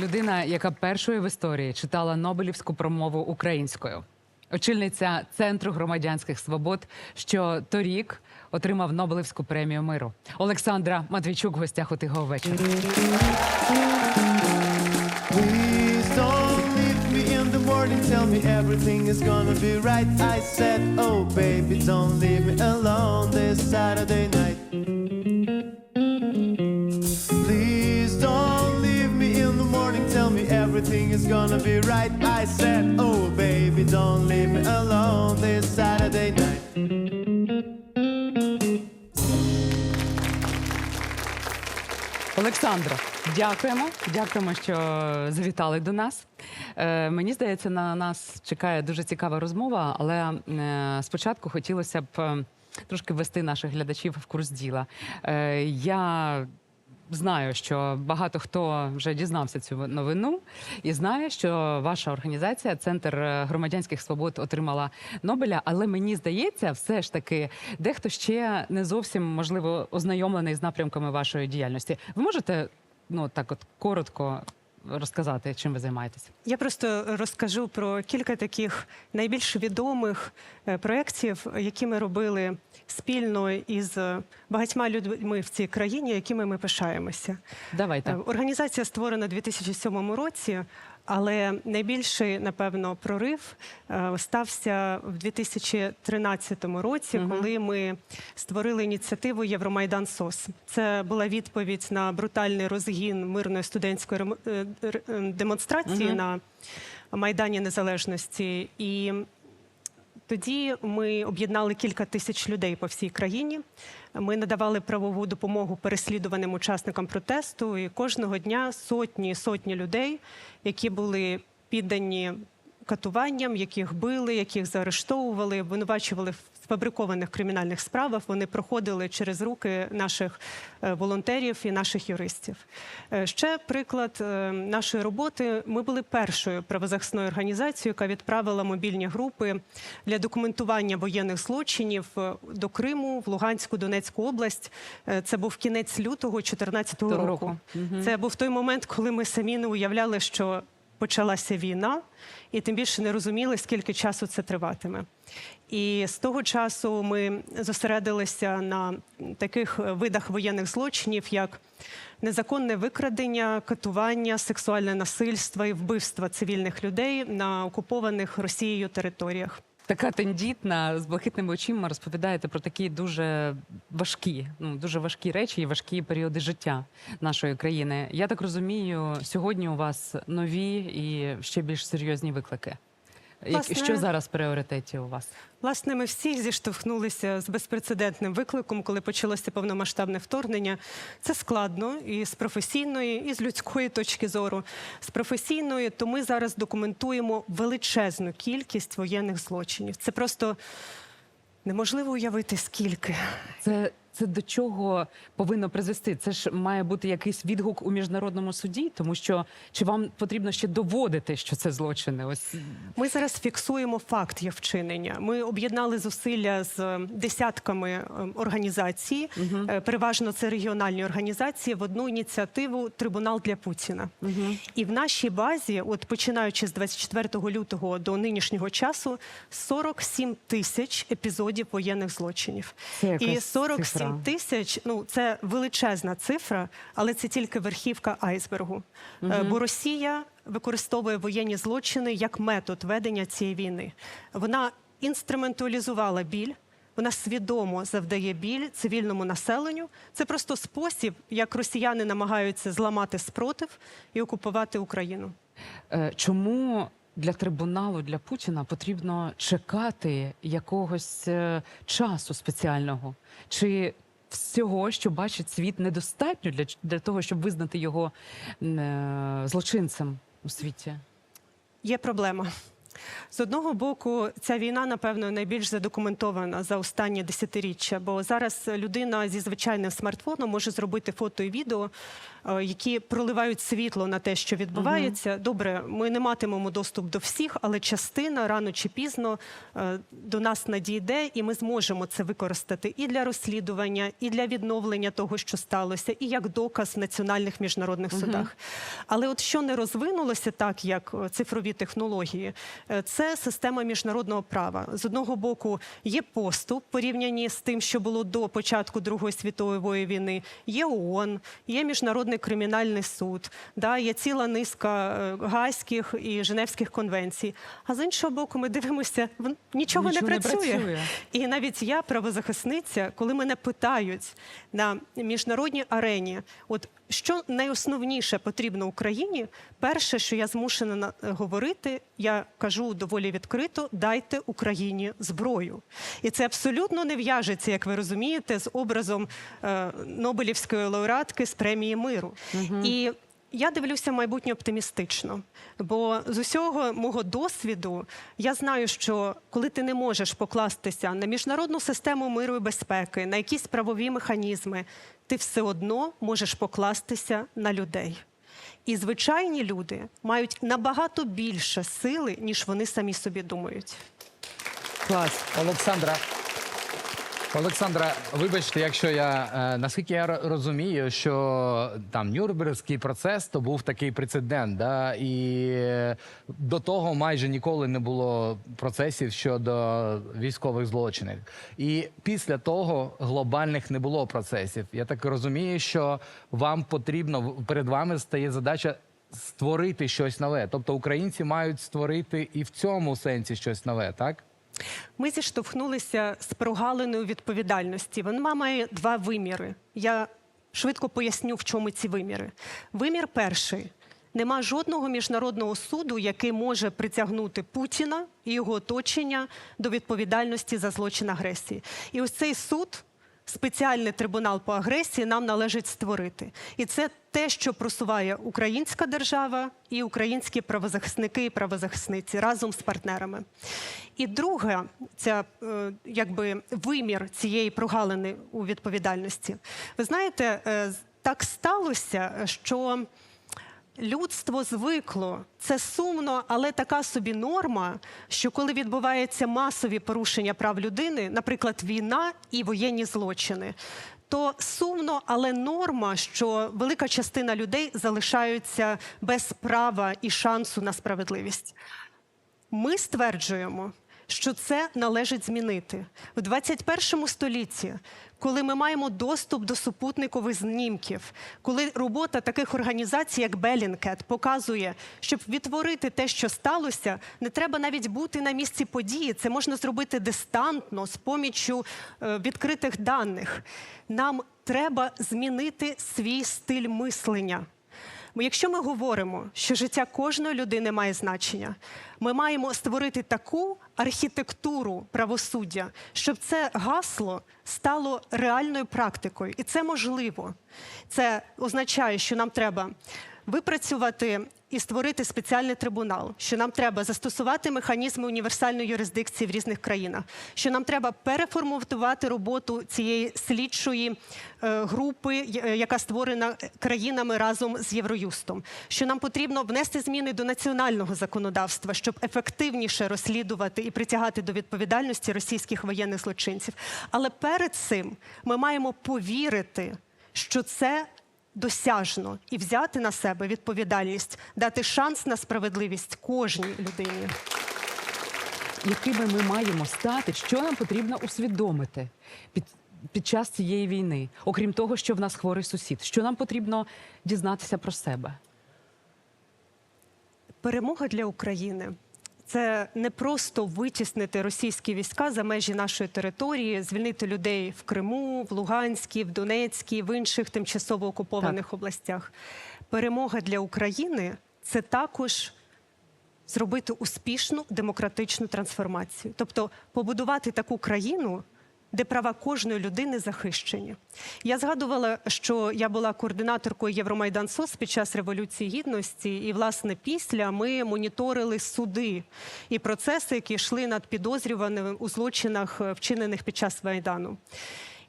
Людина, яка першою в історії читала Нобелівську промову українською. Очільниця Центру громадянських свобод, що торік отримав Нобелівську премію миру. Олександра Матвійчук в гостях у тихого вечора. Tell me everything is gonna be right. I said, Oh, baby, don't leave me alone this Saturday night. Everything is gonna be right. I said, Oh, baby, don't leave me alone this Saturday night. Олександро, дякуємо. Дякуємо, що завітали до нас. Е, мені здається, на нас чекає дуже цікава розмова, але е, спочатку хотілося б е, трошки ввести наших глядачів в курс діла. Е, я знаю, що багато хто вже дізнався цю новину і знає, що ваша організація, Центр е, громадянських свобод, отримала Нобеля. Але мені здається, все ж таки, дехто ще не зовсім можливо ознайомлений з напрямками вашої діяльності. Ви можете ну так, от коротко розказати, чим ви займаєтесь? Я просто розкажу про кілька таких найбільш відомих е, проєктів, які ми робили спільно із багатьма людьми в цій країні, якими ми пишаємося. Давайте. Е, Організація створена у 2007 році, але найбільший, напевно, прорив е, стався в 2013 році, коли ми створили ініціативу Євромайдан СОС. Це була відповідь на брутальний розгін мирної студентської е, демонстрації на Майдані Незалежності. І тоді ми об'єднали кілька тисяч людей по всій країні. Ми надавали правову допомогу переслідуваним учасникам протесту. І кожного дня сотні і сотні людей, які були піддані катуванням, яких били, яких заарештовували, обвинувачували в сфабрикованих кримінальних справах. Вони проходили через руки наших е, волонтерів і наших юристів. Е, Ще приклад е, нашої роботи. Ми були першою правозахисною організацією, яка відправила мобільні групи для документування воєнних злочинів до Криму, в Луганську, Донецьку область. Це був кінець лютого 2014 року. року. Це був той момент, коли ми самі не уявляли, що почалася війна, і тим більше не розуміли, скільки часу це триватиме. І з того часу ми зосередилися на таких видах воєнних злочинів, як незаконне викрадення, катування, сексуальне насильство і вбивство цивільних людей на окупованих Росією територіях. Така тендітна з блакитними очима розповідаєте про такі дуже важкі, ну дуже важкі речі і важкі періоди життя нашої країни. Я так розумію, сьогодні у вас нові і ще більш серйозні виклики. Власне- Що зараз в пріоритеті у вас? Власне, ми всі зіштовхнулися з безпрецедентним викликом, коли почалося повномасштабне вторгнення. Це складно і з професійної, і з людської точки зору. З професійної, то ми зараз документуємо величезну кількість воєнних злочинів. Це просто неможливо уявити скільки. Це, це до чого повинно призвести? Це ж має бути якийсь відгук у міжнародному суді, тому що чи вам потрібно ще доводити, що це злочини? Ось Ми зараз фіксуємо факт їх вчинення. Ми об'єднали зусилля з е, десятками е, організацій, е, переважно це регіональні організації, в одну ініціативу Трибунал для Путіна. І в нашій базі, от починаючи з 24 лютого до нинішнього часу, 47 тисяч епізодів воєнних злочинів. І 47 цифра. тисяч ну це величезна цифра, але це тільки верхівка айсбергу. Е, Бо Росія використовує воєнні злочини як метод ведення цієї війни. Вона інструменталізувала біль. Вона свідомо завдає біль цивільному населенню. Це просто спосіб, як росіяни намагаються зламати спротив і окупувати Україну. Е, Чому для трибуналу для Путіна потрібно чекати якогось е, часу спеціального? Чи всього, що бачить світ, недостатньо для, для того, щоб визнати його е, злочинцем у світі? Є проблема. З одного боку, ця війна, напевно, найбільш задокументована за останні десятиріччя, бо зараз людина зі звичайним смартфоном може зробити фото і відео, е, які проливають світло на те, що відбувається. Добре, ми не матимемо доступ до всіх, але частина рано чи пізно е, до нас надійде, і ми зможемо це використати і для розслідування, і для відновлення того, що сталося, і як доказ в національних міжнародних судах. Але от що не розвинулося так, як е, цифрові технології, це система міжнародного права. З одного боку, є поступ порівнянні з тим, що було до початку Другої світової війни. Є ООН, є міжнародний кримінальний суд, да, є ціла низка е, гайських і Женевських конвенцій. А з іншого боку, ми дивимося, нічого, Нічого не не працює. працює. І навіть я, правозахисниця, коли мене питають на міжнародній арені, от що найосновніше потрібно Україні, перше, що я змушена говорити, я кажу доволі відкрито: дайте Україні зброю. І це абсолютно не в'яжеться, як ви розумієте, з образом е, Нобелівської лауреатки з премії миру. І я дивлюся майбутнє оптимістично, бо з усього мого досвіду я знаю, що коли ти не можеш покластися на міжнародну систему миру і безпеки, на якісь правові механізми, ти все одно можеш покластися на людей. І звичайні люди мають набагато більше сили, ніж вони самі собі думають. Клас. Олександра. Олександра, вибачте, якщо я е, наскільки я розумію, що там Нюрнбергський процес то був такий прецедент, да? і до того майже ніколи не було процесів щодо військових злочинів. І після того глобальних не було процесів. Я так розумію, що вам потрібно перед вами стає задача створити щось нове. Тобто українці мають створити і в цьому сенсі щось нове, так? Ми зіштовхнулися з прогалиною відповідальності. Вона має два виміри. Я швидко поясню, в чому ці виміри. Вимір перший. Нема жодного міжнародного суду, який може притягнути Путіна і його оточення до відповідальності за злочин агресії. І ось цей суд, спеціальний трибунал по агресії, нам належить створити. І це те, що просуває українська держава і українські правозахисники і правозахисниці разом з партнерами. І друга ця е, якби вимір цієї прогалини у відповідальності. Ви знаєте, е, так сталося, що людство звикло. Це сумно, але така собі норма, що коли відбуваються масові порушення прав людини, наприклад, війна і воєнні злочини. То сумно, але норма, що велика частина людей залишаються без права і шансу на справедливість. Ми стверджуємо, що це належить змінити в 21 столітті, коли ми маємо доступ до супутникових знімків, коли робота таких організацій, як Bellingcat, показує, щоб відтворити те, що сталося, не треба навіть бути на місці події. Це можна зробити дистантно з поміччю е, відкритих даних. Нам треба змінити свій стиль мислення. Якщо ми говоримо, що життя кожної людини має значення, ми маємо створити таку архітектуру правосуддя, щоб це гасло стало реальною практикою. І це можливо. Це означає, що нам треба випрацювати і створити спеціальний трибунал, що нам треба застосувати механізми універсальної юрисдикції в різних країнах, що нам треба переформатувати роботу цієї слідчої е, групи, е, яка створена країнами разом з Євроюстом, що нам потрібно внести зміни до національного законодавства, щоб ефективніше розслідувати і притягати до відповідальності російських воєнних злочинців. Але перед цим ми маємо повірити, що це досяжно і взяти на себе відповідальність, дати шанс на справедливість кожній людині. якими ми маємо стати, що нам потрібно усвідомити під, під час цієї війни, окрім того, що в нас хворий сусід, що нам потрібно дізнатися про себе. Перемога для України це не просто витіснити російські війська за межі нашої території, звільнити людей в Криму, в Луганській, в Донецькій, в інших тимчасово окупованих областях. Перемога для України це також зробити успішну демократичну трансформацію, тобто побудувати таку країну, де права кожної людини захищені. Я згадувала, що я була координаторкою Євромайдан СОС під час Революції Гідності, і, власне, після ми моніторили суди і процеси, які йшли над підозрюваними у злочинах, е, вчинених під час Майдану.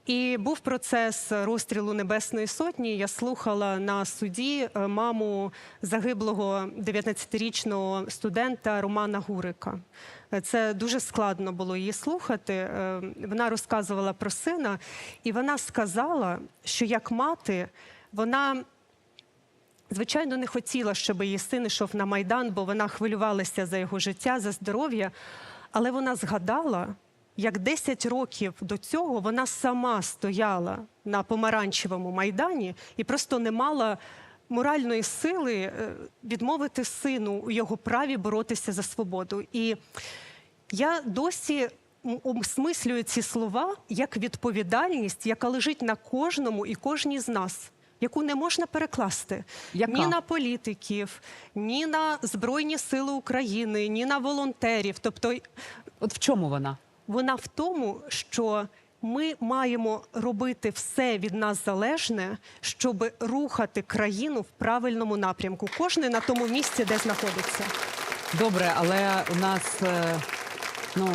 І був процес розстрілу Небесної Сотні. Я слухала на суді е, маму загиблого 19-річного студента Романа Гурика. Е, Це дуже складно було її слухати. Е, Вона розказувала про сина, і вона сказала, що як мати вона. Звичайно, не хотіла, щоб її син йшов на майдан, бо вона хвилювалася за його життя, за здоров'я. Але вона згадала, як 10 років до цього вона сама стояла на помаранчевому майдані і просто не мала моральної сили е, відмовити сину у його праві боротися за свободу. І я досі осмислюю ці слова як відповідальність, яка лежить на кожному і кожній з нас. Яку не можна перекласти Яка? ні на політиків, ні на Збройні Сили України, ні на волонтерів. Тобто От в чому вона? Вона в тому, що ми маємо робити все від нас залежне, щоб рухати країну в правильному напрямку. Кожен на тому місці, де знаходиться. Добре, але у нас е, ну.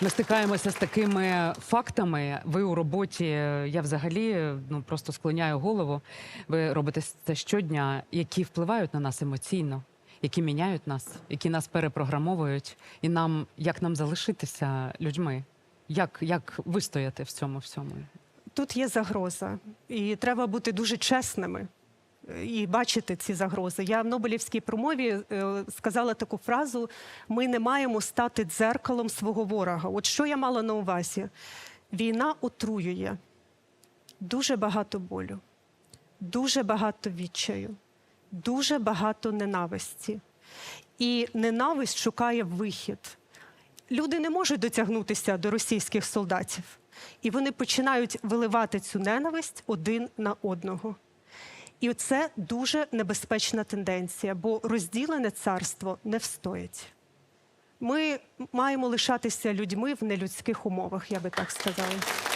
Ми стикаємося з такими фактами. Ви у роботі, е, я взагалі е, ну просто склоняю голову. Ви робите це щодня, які впливають на нас емоційно, які міняють нас, які нас перепрограмовують, і нам як нам залишитися людьми? Як, як вистояти в цьому всьому? Тут є загроза, і треба бути дуже чесними е, і бачити ці загрози. Я в Нобелівській промові е, сказала таку фразу: ми не маємо стати дзеркалом свого ворога. От що я мала на увазі? Війна отруює дуже багато болю, дуже багато відчаю, дуже багато ненависті. І ненависть шукає вихід. Люди не можуть дотягнутися до російських солдатів, і вони починають виливати цю ненависть один на одного. І це дуже небезпечна тенденція, бо розділене царство не встоїть. Ми маємо лишатися людьми в нелюдських умовах, я би так сказала.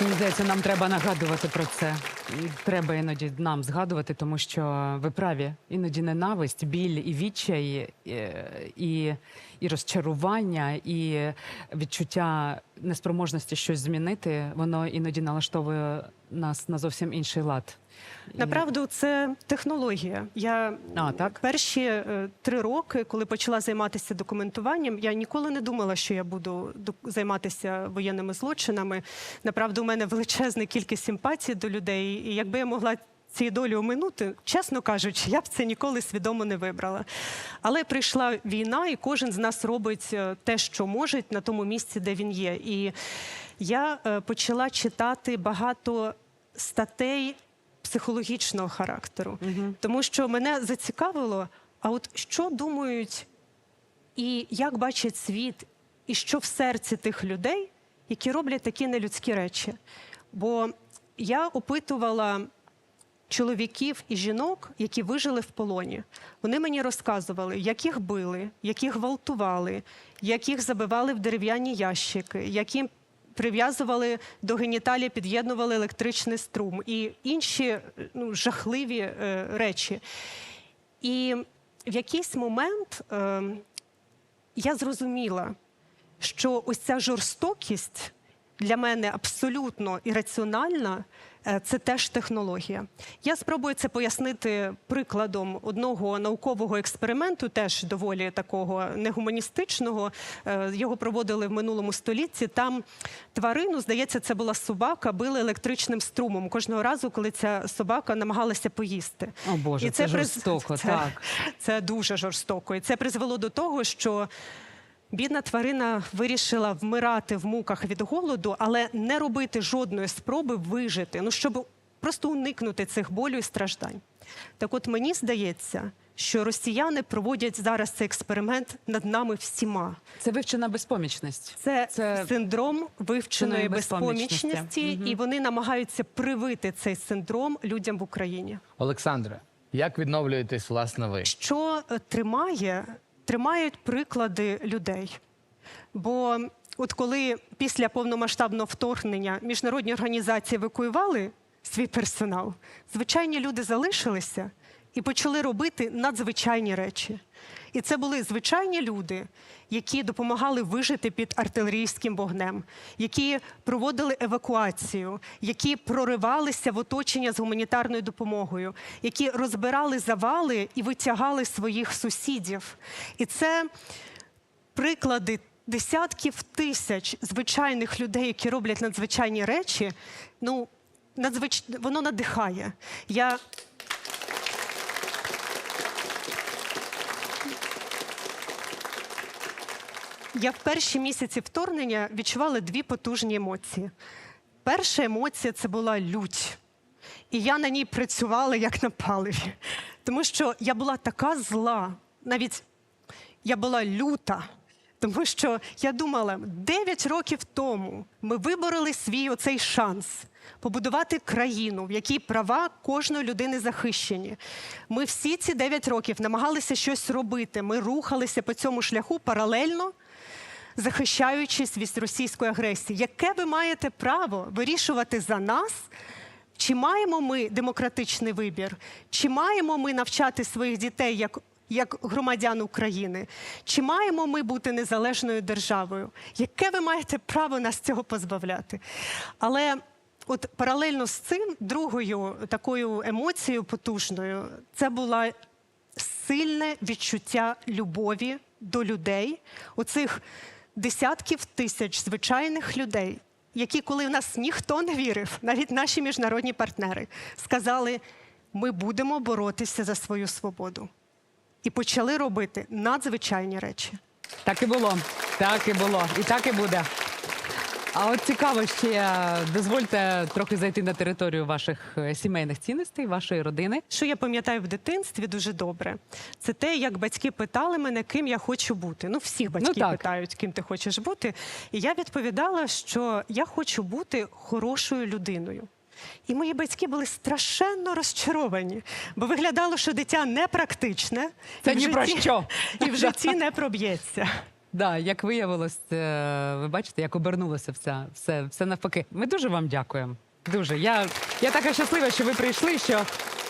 Мені здається, нам треба нагадувати про це. Треба іноді нам згадувати, тому що ви праві. Іноді ненависть, біль і відчай, е, і, і розчарування, і відчуття неспроможності щось змінити, воно іноді налаштовує нас на зовсім інший лад. Направду, це технологія. Я А, так? перші е, три роки, коли почала займатися документуванням, я ніколи не думала, що я буду займатися воєнними злочинами. Направду, у мене величезна кількість симпатії до людей, і якби я могла. Ці долі оминути, чесно кажучи, я б це ніколи свідомо не вибрала. Але прийшла війна, і кожен з нас робить е, те, що може, на тому місці, де він є. І я е, почала читати багато статей психологічного характеру, тому що мене зацікавило, а от що думають і як бачать світ, і що в серці тих людей, які роблять такі нелюдські речі. Бо я опитувала чоловіків і жінок, які вижили в полоні. Вони мені розказували, як їх били, як їх гвалтували, як їх забивали в дерев'яні ящики, які прив'язували до геніталії, під'єднували електричний струм і інші ну, жахливі е, речі. І в якийсь момент е, я зрозуміла, що ось ця жорстокість для мене абсолютно ірраціональна. Е, Це теж технологія. Я спробую це пояснити прикладом одного наукового експерименту, теж доволі такого негуманістичного. Е, Його проводили в минулому столітті. Там тварину, здається, це була собака, били електричним струмом кожного разу, коли ця собака намагалася поїсти. О, Боже, І це приз- жорстоко, це, так. Це дуже жорстоко. І це призвело до того, що бідна тварина вирішила вмирати в муках від голоду, але не робити жодної спроби вижити, ну щоб просто уникнути цих болю і страждань. Так от мені здається, що росіяни проводять зараз цей експеримент над нами всіма. Це вивчена безпомічність. Це, Це синдром вивченої безпомічності, безпомічності. і вони намагаються привити цей синдром людям в Україні. Олександре, як відновлюєтесь власне ви? що е, тримає, тримають приклади людей. Бо от коли після повномасштабного вторгнення міжнародні організації евакуювали свій персонал, звичайні люди залишилися і почали робити надзвичайні речі. І це були звичайні люди, які допомагали вижити під артилерійським вогнем, які проводили евакуацію, які проривалися в оточення з гуманітарною допомогою, які розбирали завали і витягали своїх сусідів. І це приклади десятків тисяч звичайних людей, які роблять надзвичайні речі. Ну, надзвич... воно надихає. Я Я в перші місяці вторгнення відчувала дві потужні емоції. Перша емоція це була лють. І я на ній працювала як на паливі. Тому що я була така зла, навіть я була люта. Тому що я думала, 9 років тому ми вибороли свій оцей шанс побудувати країну, в якій права кожної людини захищені. Ми всі ці 9 років намагалися щось робити. Ми рухалися по цьому шляху паралельно захищаючись від російської агресії. Яке ви маєте право вирішувати за нас? Чи маємо ми демократичний вибір? Чи маємо ми навчати своїх дітей як, як громадян України? Чи маємо ми бути незалежною державою? Яке ви маєте право нас цього позбавляти? Але от паралельно з цим, другою такою емоцією потужною, це була сильне відчуття любові до людей, оцих десятків тисяч звичайних людей, які, коли в нас ніхто не вірив, навіть наші міжнародні партнери, сказали: ми будемо боротися за свою свободу. І почали робити надзвичайні речі. Так і було. Так і було. І так і буде. А от цікаво ще дозвольте трохи зайти на територію ваших е, сімейних цінностей, вашої родини. Що я пам'ятаю в дитинстві дуже добре, це те, як батьки питали мене, ким я хочу бути. Ну, всіх батьків так. питають, ким ти хочеш бути. І я відповідала, що я хочу бути хорошою людиною. І мої батьки були страшенно розчаровані, бо виглядало, що дитя непрактичне Це і в ні про що. і в житті не проб'ється. Да, як виявилось, ви бачите, як обернулося все, все, все навпаки. Ми дуже вам дякуємо. Дуже. Я, я така щаслива, що ви прийшли, що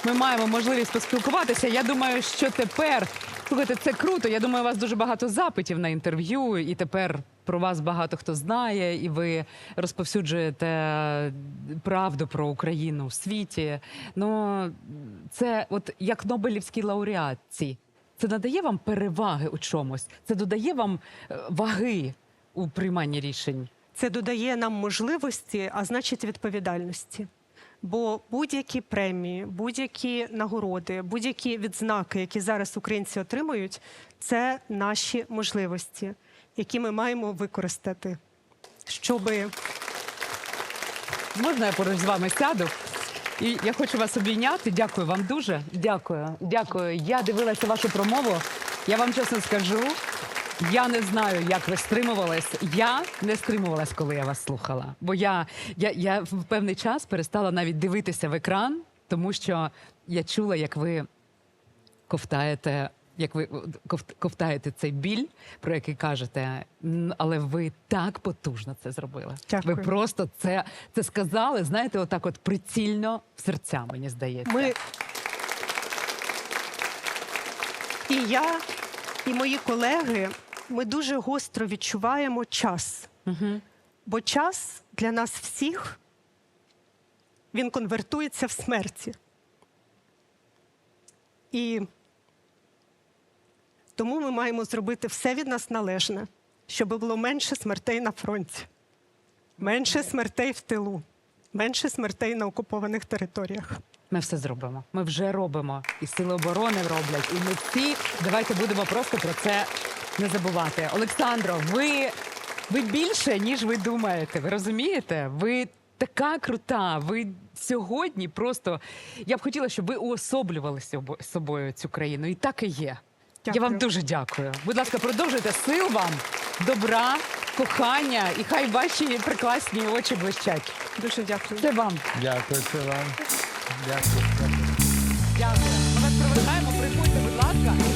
ми маємо можливість поспілкуватися. Я думаю, що тепер слухайте, це круто. Я думаю, у вас дуже багато запитів на інтерв'ю, і тепер про вас багато хто знає, і ви розповсюджуєте правду про Україну в світі. Ну це от як Нобелівські лауреатці. Це надає вам переваги у чомусь, це додає вам е, ваги у прийманні рішень. Це додає нам можливості, а значить відповідальності. Бо будь-які премії, будь-які нагороди, будь-які відзнаки, які зараз українці отримують, це наші можливості, які ми маємо використати, щоби Можна я поруч з вами сяду? І я хочу вас обійняти. Дякую вам дуже. Дякую. Дякую. Я дивилася вашу промову. Я вам чесно скажу. Я не знаю, як ви стримувались. Я не стримувалась, коли я вас слухала. Бо я, я, я в певний час перестала навіть дивитися в екран, тому що я чула, як ви ковтаєте, як ви ковтаєте цей біль, про який кажете, але ви так потужно це зробили. Дякую. Ви просто це, це сказали, знаєте, отак от прицільно в серця, мені здається. ми. І я, і мої колеги, ми дуже гостро відчуваємо час. Бо час для нас всіх він конвертується в смерті. І тому ми маємо зробити все від нас належне, щоб було менше смертей на фронті, менше смертей в тилу, менше смертей на окупованих територіях. Ми все зробимо. Ми вже робимо. І сили оборони роблять. І ми всі давайте будемо просто про це не забувати. Олександро, ви, ви більше, ніж ви думаєте. Ви розумієте? Ви така крута. Ви сьогодні просто я б хотіла, щоб ви уособлювали собою цю країну. І так і є. Я вам дуже дякую. Будь ласка, продовжуйте сил вам, добра, кохання, і хай ваші прекрасні очі блищать. Дуже дякую. Це вам. Дякую, це вам. Дякую. Дякую. Ми вас проважаємо.